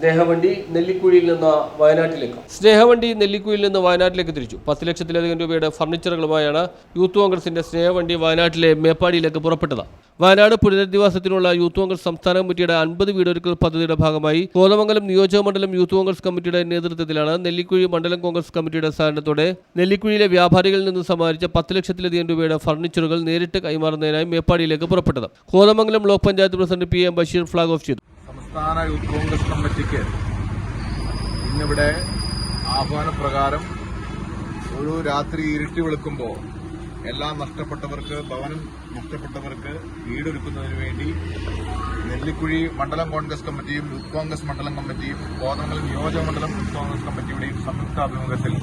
സ്നേഹവണ്ടി നെല്ലിക്കുഴിയിൽ നിന്ന് വയനാട്ടിലേക്ക്. സ്നേഹവണ്ടി നെല്ലിക്കുഴിയിൽ നിന്ന് വയനാട്ടിലേക്ക് തിരിച്ചു. പത്ത് ലക്ഷത്തിലധികം രൂപയുടെ ഫർണിച്ചറുകളുമായാണ് യൂത്ത് കോൺഗ്രസിന്റെ സ്നേഹവണ്ടി വയനാട്ടിലെ മേപ്പാടിയിലേക്ക് പുറപ്പെട്ടത്. വയനാട് പുനരധിവാസത്തിനുള്ള യൂത്ത് കോൺഗ്രസ് സംസ്ഥാന കമ്മിറ്റിയുടെ അൻപത് വീടൊരുക്കൽ പദ്ധതിയുടെ ഭാഗമായി കോതമംഗലം നിയോജക മണ്ഡലം യൂത്ത് കോൺഗ്രസ് കമ്മിറ്റിയുടെ നേതൃത്വത്തിലാണ് നെല്ലിക്കുഴി മണ്ഡലം കോൺഗ്രസ് കമ്മിറ്റിയുടെ സഹായത്തോടെ നെല്ലിക്കുഴിയിലെ വ്യാപാരികളിൽ നിന്ന് സമാഹരിച്ച പത്ത് ലക്ഷത്തിലധികം രൂപയുടെ ഫർണിച്ചറുകൾ നേരിട്ട് കൈമാറുന്നതിനായി മേപ്പാടിയിലേക്ക് പുറപ്പെട്ടത്. Kothamangalam block panchayat president P M Basheer flag off ചെയ്തു. സംസ്ഥാന യൂത്ത് കോൺഗ്രസ് കമ്മിറ്റിക്ക് ഇന്നിവിടെ ആഹ്വാനപ്രകാരം ഒരു രാത്രി ഇരുട്ടി വെളുക്കുമ്പോൾ എല്ലാം നഷ്ടപ്പെട്ടവർക്ക് ഭവനം നഷ്ടപ്പെട്ടവർക്ക് വീടൊരുക്കുന്നതിന് വേണ്ടി നെല്ലിക്കുഴി മണ്ഡലം കോൺഗ്രസ് കമ്മിറ്റിയും യൂത്ത് കോൺഗ്രസ് മണ്ഡലം കമ്മിറ്റിയും കോതമംഗലം നിയോജക മണ്ഡലം യൂത്ത് കോൺഗ്രസ് കമ്മിറ്റിയുടെയും സംയുക്താഭിമുഖ്യത്തിൽ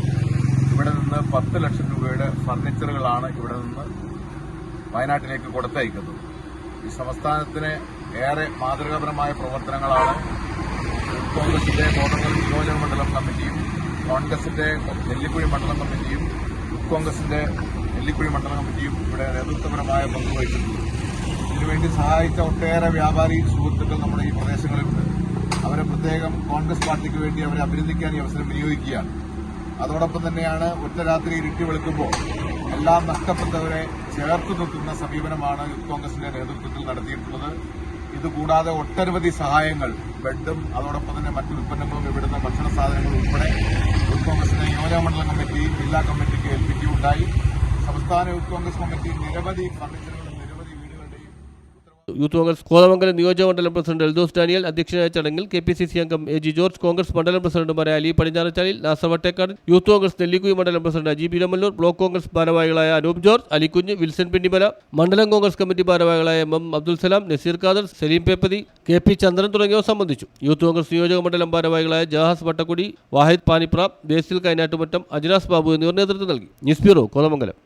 ഇവിടെ നിന്ന് പത്ത് ലക്ഷം രൂപയുടെ ഫർണിച്ചറുകളാണ് ഇവിടെ നിന്ന് വയനാട്ടിലേക്ക് കൊടുത്തയക്കുന്നത്. ഈ സംസ്ഥാനത്തിന് ഏറെ മാതൃകാപരമായ പ്രവർത്തനങ്ങളാണ് കോൺഗ്രസിന്റെ കോട്ടക്കൽ നിയോജക മണ്ഡലം കമ്മിറ്റിയും കോൺഗ്രസിന്റെ നെല്ലിക്കുഴി മണ്ഡലം കമ്മിറ്റിയും കോൺഗ്രസിന്റെ നെല്ലിക്കുഴി മണ്ഡലം കമ്മിറ്റിയും ഇവിടെ നേതൃത്വപരമായ പങ്ക് വഹിച്ചിട്ടുണ്ട് ഇതിനുവേണ്ടി സഹായിച്ച ഒട്ടേറെ വ്യാപാരി സുഹൃത്തുക്കൾ നമ്മുടെ ഈ പ്രദേശങ്ങളിലുണ്ട്. അവരെ പ്രത്യേകം കോൺഗ്രസ് പാർട്ടിക്ക് വേണ്ടി അവരെ അഭിനന്ദിക്കാൻ ഈ അവസരം വിനിയോഗിക്കുകയാണ്. അതോടൊപ്പം തന്നെയാണ് ഒറ്റ രാത്രി ഇരുട്ടി വെളുക്കുമ്പോൾ എല്ലാം നഷ്ടപ്പെട്ടവരെ ചേർത്ത് നിർത്തുന്ന സമീപനമാണ് യൂത്ത് കോൺഗ്രസിന്റെ നേതൃത്വത്തിൽ നടത്തിയിട്ടുള്ളത്. ഇതുകൂടാതെ ഒട്ടനവധി സഹായങ്ങൾ ബെഡും അതോടൊപ്പം തന്നെ മറ്റു ഉൽപ്പന്നങ്ങളും ഇവിടുന്ന് ഭക്ഷണ സാധനങ്ങളും ഉൾപ്പെടെ യൂത്ത് കോൺഗ്രസിന്റെ നിയോജക മണ്ഡലം കമ്മിറ്റി ജില്ലാ കമ്മിറ്റിക്ക് ഏൽപ്പിക്കുകയുണ്ടായി. സംസ്ഥാന യൂത്ത് കോൺഗ്രസ് കമ്മിറ്റി നിരവധി വീടുകളുടെയും യൂത്ത് കോൺഗ്രസ് കോതമംഗലം നിയോജകമണ്ഡലം പ്രസിഡന്റ് എൽദോസ് ഡാനിയൽ അധ്യക്ഷനായ ചടങ്ങിൽ കെ പി സി സി അംഗം എ ജി ജോർജ് കോൺഗ്രസ് മണ്ഡലം പ്രസിഡന്റുമാരായ അലി പടിഞ്ഞാറച്ചാലിൽ നാസർ വട്ടേക്കാട് യൂത്ത് കോൺഗ്രസ് നെല്ലിക്കുഴി മണ്ഡലം പ്രസിഡന്റ് അജി ബിരമല്ലൂർ ബ്ലോക്ക് കോൺഗ്രസ് ഭാരവാഹികളായ അനൂപ് ജോർജ് അലിക്കുഞ്ഞ് വിൽസൺ പിന്നിമല മണ്ഡലം കോൺഗ്രസ് കമ്മിറ്റി ഭാരവാഹികളായ M M Abdul Salam Naseer Khader Saleem Peppathi K P Chandran തുടങ്ങിയവർ സംബന്ധിച്ചു. യൂത്ത് കോൺഗ്രസ് നിയോജക മണ്ഡലം ഭാരവാഹികളായ ജഹാസ് വട്ടക്കുടി വാഹിദ് പാനിപ്ര ബേസിൽ കൈനാട്ടുമറ്റം അജിനാസ് ബാബു എന്നിവർ നേതൃത്വം നൽകി. News bureau Kothamangalam.